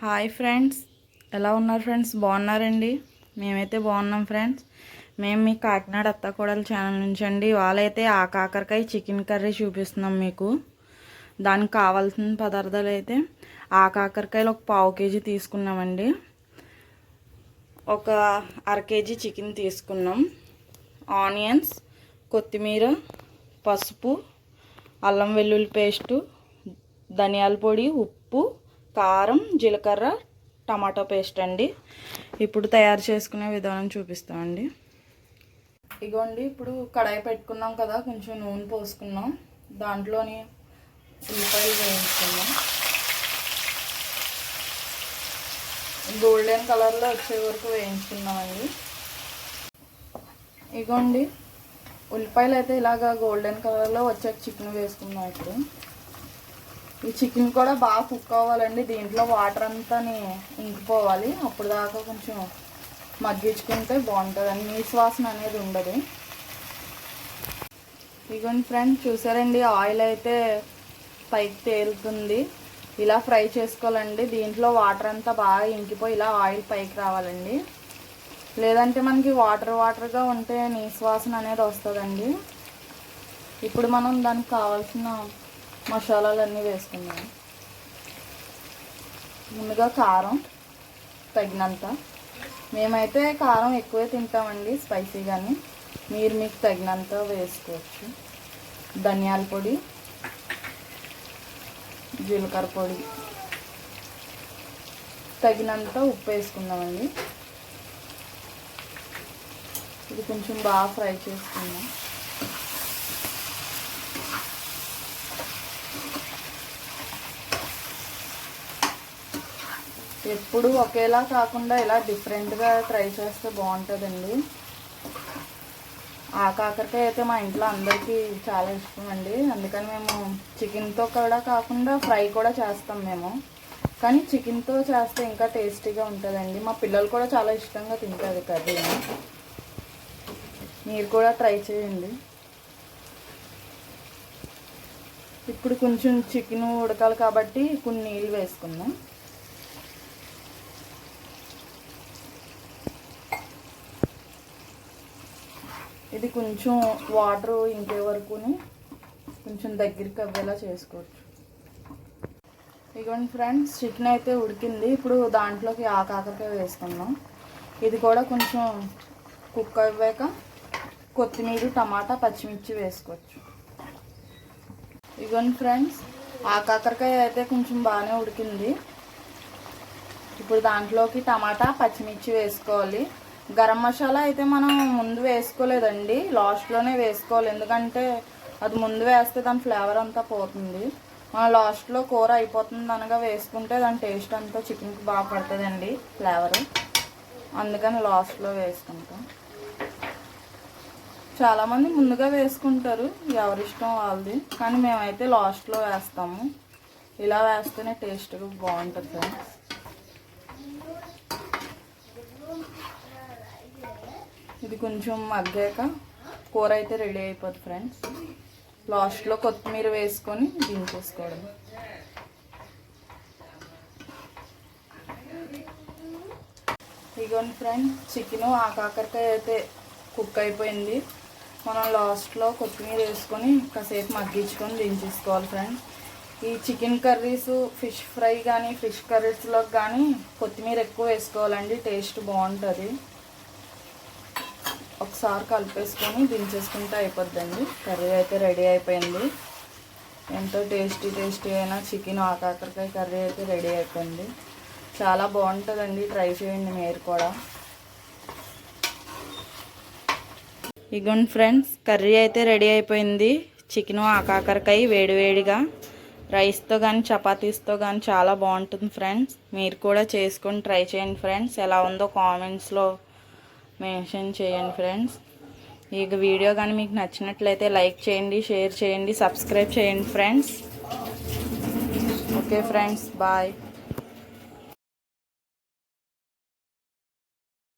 Hi friends. ఎలా ఉన్నారు friends? బాగున్నారండి? మేమైతే బాగున్నాం ఫ్రెండ్స్. మేము మీ కాకినాడ అత్తకూడల ఛానల్ నుంచి అండి. వాళ్ళైతే ఆ కాకరకాయ చికెన్ కర్రీ చూపిస్తున్నాం మీకు. దానికి కావాల్సిన పదార్థాలు అయితే ఆ కాకరకాయలు ఒక పావు కేజీ తీసుకున్నామండి. ఒక అర కేజీ చికెన్ తీసుకున్నాం. ఆనియన్స్ కొత్తిమీర పసుపు అల్లం వెల్లుల్లి పేస్టు ధనియాల పొడి ఉప్పు కారం జీలకర్ర టమాటో పేస్ట్ అండి. ఇప్పుడు తయారు చేసుకునే విధానం చూపిస్తామండి ఇగోండి ఇప్పుడు కడాయి పెట్టుకున్నాం కదా కొంచెం నూనె పోసుకున్నాం. దాంట్లోని ఉల్లిపాయలు వేయించుకున్నాం గోల్డెన్ కలర్లో వచ్చే వరకు వేయించుకున్నామండి ఇగోండి ఉల్లిపాయలు అయితే ఇలాగా గోల్డెన్ కలర్లో వచ్చాక చికెన్ వేసుకున్నాం ఇప్పుడు. ఈ చికెన్ కూడా బాగా కుక్ అవ్వాలండి. దీంట్లో వాటర్ అంతా ఇంకిపోవాలి. అప్పుడు దాకా కొంచెం మగ్గించుకుంటే బాగుంటుంది నీసు వాసన అనేది ఉండదు. ఇగోండి ఫ్రెండ్ చూసారండి? ఆయిల్ అయితే పైకి తేలుతుంది. ఇలా ఫ్రై చేసుకోవాలండి. దీంట్లో వాటర్ అంతా బాగా ఇంకిపోయి ఇలా ఆయిల్ పైకి రావాలండి. లేదంటే మనకి వాటర్ వాటర్గా ఉంటే నీసు వాసన అనేది వస్తుందండి. ఇప్పుడు మనం దానికి కావాల్సిన మసాలాలు అన్నీ వేసుకున్నాను. ముందుగా కారం తగినంత. మేమైతే కారం ఎక్కువే తింటామండి స్పైసీ కానీ మీరు మీకు తగినంత వేసుకోవచ్చు. ధనియాల పొడి జీలకర్ర పొడి. తగినంత ఉప్పు వేసుకుందామండి. ఇది కొంచెం బాగా ఫ్రై చేసుకుందాం. ఎప్పుడు ఒకేలా కాకుండా ఇలా డిఫరెంట్గా ట్రై చేస్తే బాగుంటుందండి. ఆ కాకరకాయ అయితే మా ఇంట్లో అందరికీ చాలా ఇష్టం అండి అందుకని మేము చికెన్తో కూడా కాకుండా ఫ్రై కూడా చేస్తాం మేము. కానీ చికెన్తో చేస్తే ఇంకా టేస్టీగా ఉంటుందండి. మా పిల్లలు కూడా చాలా ఇష్టంగా తింటారు కర్రీని. మీరు కూడా ట్రై చేయండి. ఇప్పుడు కొంచెం చికెన్ ఉడకాలి కాబట్టి కొన్ని నీళ్ళు వేసుకుందాం. ఇది కొంచెం వాటర్ ఇంకే వరకుని కొంచెం దగ్గరికి అవ్వేలా చేసుకోవచ్చు. ఇదిగోండి ఫ్రెండ్స్ చికెన్ అయితే ఉడికింది. ఇప్పుడు దాంట్లోకి ఆ కాకరకాయ వేసుకుందాం. ఇది కూడా కొంచెం కుక్ అవ్వాక కొత్తిమీర టమాటా పచ్చిమిర్చి వేసుకోవచ్చు. ఇదిగోండి ఫ్రెండ్స్ ఆ కాకరకాయ అయితే కొంచెం బాగానే ఉడికింది. ఇప్పుడు దాంట్లోకి టమాటా పచ్చిమిర్చి వేసుకోవాలి. గరం మసాలా అయితే మనం ముందు వేసుకోలేదండి. లాస్ట్లోనే వేసుకోవాలి. ఎందుకంటే అది ముందు వేస్తే దాని ఫ్లేవర్ అంతా పోతుంది. మనం లాస్ట్లో కూర అయిపోతుంది అనగా వేసుకుంటే దాని టేస్ట్ అంతా చికెన్కి బాగా పడుతుందండి ఫ్లేవర్ అందుకని లాస్ట్లో వేసుకుంటాం. చాలామంది ముందుగా వేసుకుంటారు. ఎవరిష్టం వాళ్ళది. కానీ మేమైతే లాస్ట్లో వేస్తాము. ఇలా వేస్తేనే టేస్ట్ బాగుంటుంది. ఫ్రెండ్స్ ఇది కొంచెం మగ్గాక కూర అయితే రెడీ అయిపోద్ది ఫ్రెండ్స్ లాస్ట్లో కొత్తిమీర వేసుకొని దించేసుకోవడం ఇగోండి ఫ్రెండ్స్ చికెన్ ఆ కాకరకాయ అయితే కుక్ అయిపోయింది. మనం లాస్ట్లో కొత్తిమీర వేసుకొని కాసేపు మగ్గించుకొని దించేసుకోవాలి ఫ్రెండ్స్ ఈ చికెన్ కర్రీస్ ఫిష్ ఫ్రై కానీ ఫిష్ కర్రీస్లో కానీ కొత్తిమీర ఎక్కువ వేసుకోవాలండి టేస్ట్ బాగుంటుంది. ఒకసారి కలిపేసుకొని దించేసుకుంటే అయిపోద్దండి. కర్రీ అయితే రెడీ అయిపోయింది. ఎంతో టేస్టీ టేస్టీ అయిన చికెన్ ఆకాకరకాయ కర్రీ అయితే రెడీ అయిపోయింది. చాలా బాగుంటుందండి. ట్రై చేయండి మీరు కూడా. ఇగోండి ఫ్రెండ్స్ కర్రీ అయితే రెడీ అయిపోయింది. చికెన్ ఆకాకరకాయ వేడివేడిగా రైస్తో కానీ చపాతీస్తో కానీ చాలా బాగుంటుంది ఫ్రెండ్స్. మీరు కూడా చేసుకొని ట్రై చేయండి ఫ్రెండ్స్. ఎలా ఉందో కామెంట్స్లో మెన్షన్ చేయండి ఫ్రెండ్స్. ఈ వీడియో కానీ మీకు నచ్చినట్లయితే లైక్ చేయండి షేర్ చేయండి సబ్స్క్రైబ్ చేయండి ఫ్రెండ్స్. Okay friends bye.